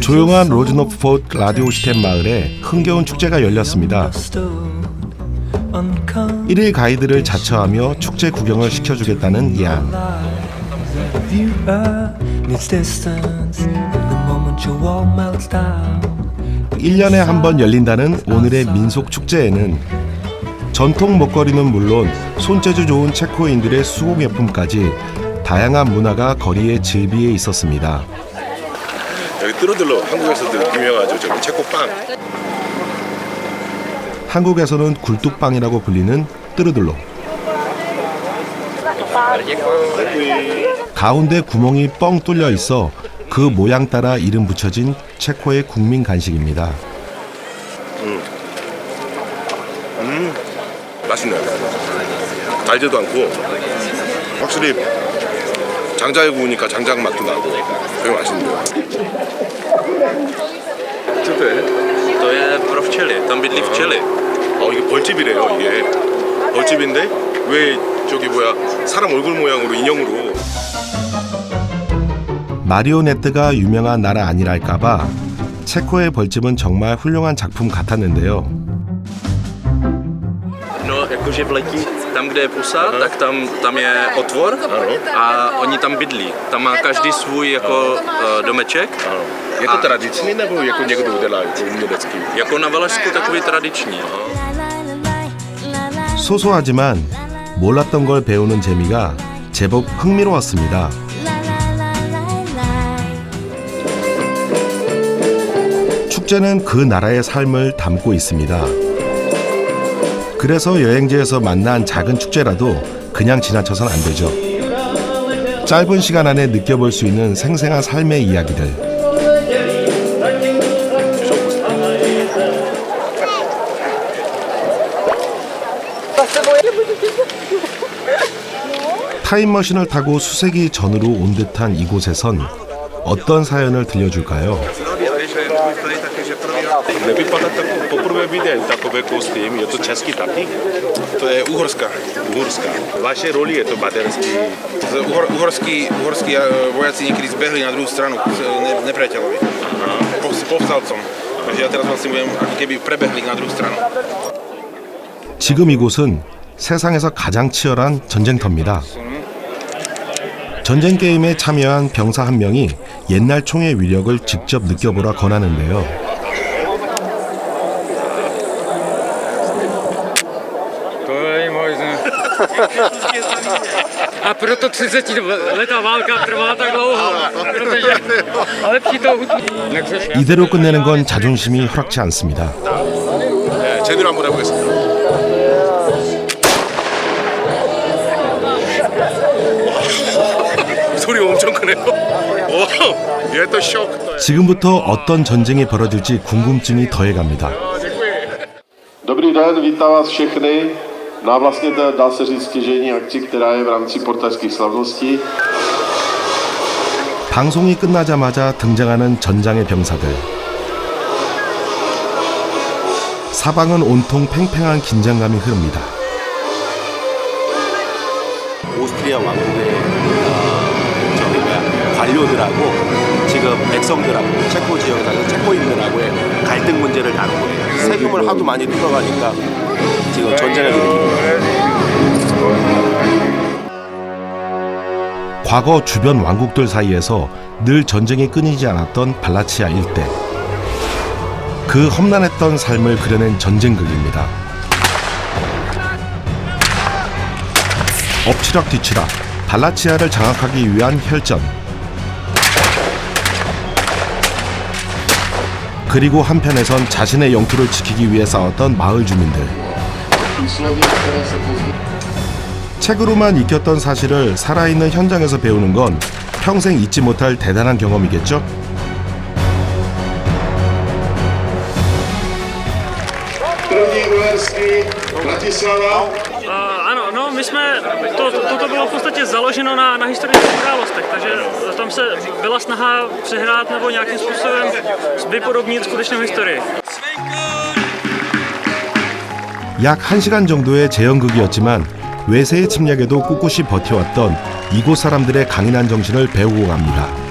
조용한 로즈노프포트 라디오 시템 마을에 흥겨운 축제가 열렸습니다. 일일 가이드를 자처하며 축제 구경을 시켜주겠다는 예안. 일년에 한 번 열린다는 오늘의 민속 축제에는 전통 먹거리는 물론 손재주 좋은 체코인들의 수공예품까지 다양한 문화가 거리에 즐비해 있었습니다. 여기 뚜루들로 한국에서도 유명하죠. 저기 체코빵. 한국에서는 굴뚝빵이라고 불리는 뜨르들로. 가운데 구멍이 뻥 뚫려 있어 그 모양 따라 이름 붙여진 체코의 국민 간식입니다. 맛있네요. 달지도 않고 확실히 장작에 구우니까 장작 맛도 나고 되게 맛있네요. 특별해. To je pro včely, tam bydlí včely. 어 이게 벌집이래요. 이게 벌집인데 왜 저기 뭐야 사람 얼굴 모양으로 인형으로 마리오네트가 유명한 나라 아니랄까봐 체코의 벌집은 정말 훌륭한 작품 같았는데요. No, jakože vletí tam, kde je pusa, tak tam, tam je otvor a oni tam bydlí. Tam má každý svůj jako eh, domeček. Je to tradiční nebo jako někdo udělá jako umělecký? Jako na Valašsku takový tradiční. 소소하지만 몰랐던 걸 배우는 재미가 제법 흥미로웠습니다. 축제는 그 나라의 삶을 담고 있습니다. 그래서 여행지에서 만난 작은 축제라도 그냥 지나쳐선 안 되죠. 짧은 시간 안에 느껴볼 수 있는 생생한 삶의 이야기들. 타임머신을 타고 수세기 전으로 온 듯한 이곳에선 어떤 사연을 들려줄까요? Nevypadá tak poprvé vidím takové kostým, je to český taky? To je Uhorská. Uhorská. Vaše roli je to materský. Z Uhor, uhorskí, uhorskí eh, vojaci niekedy zbehli na druhú stranu k eh, ne, nepriateľovi. Po, s povstalcom. Takže ja teraz vlastne budem ako keby prebehli na druhú stranu. 지금 이곳은 세상에서 가장 치열한 전쟁터입니다. 전쟁 게임에 참여한 병사 한 명이 옛날 총의 위력을 직접 느껴보라 권하는데요. To je možné. A proto 30 letá válka trvá tak dlouho, protože lepší to utnít. 이대로 끝내는 건 자존심이 허락지 않습니다. 네, 제대로 한번 해보겠습니다. 소리 엄청 크네요. 오, 얘또 쇼크. 지금부터 어떤 전쟁이 벌어질지 궁금증이 더해갑니다. Dobrý den, vítám vás všechny na vlastně té, dá se říct, stěžení akci, která je v rámci portařských slavností. 방송이 끝나자마자 등장하는 전장의 병사들. 사방은 온통 팽팽한 긴장감이 흐릅니다. 오스트리아 왕국의 어, 저기 뭐야 관료들하고 지금 백성들하고 체코 지역에 사는 체코인들하고의 갈등 문제를 다룬 거예요. 세금을 하도 많이 뜯어가니까 지금 전쟁을 일으키고 과거 주변 왕국들 사이에서 늘 전쟁이 끊이지 않았던 발라치아 일대. 그 험난했던 삶을 그려낸 전쟁극입니다. 엎치락 뒤치락 발라치아를 장악하기 위한 혈전. 그리고 한편에선 자신의 영토를 지키기 위해 싸웠던 마을 주민들. 책으로만 익혔던 사실을 살아있는 현장에서 배우는 건 평생 잊지 못할 대단한 경험이겠죠? Uh. 약 1시간 정도의 재연극이었지만 외세의 침략에도 꿋꿋이 버텨왔던 이곳 사람들의 강인한 정신을 배우고 갑니다.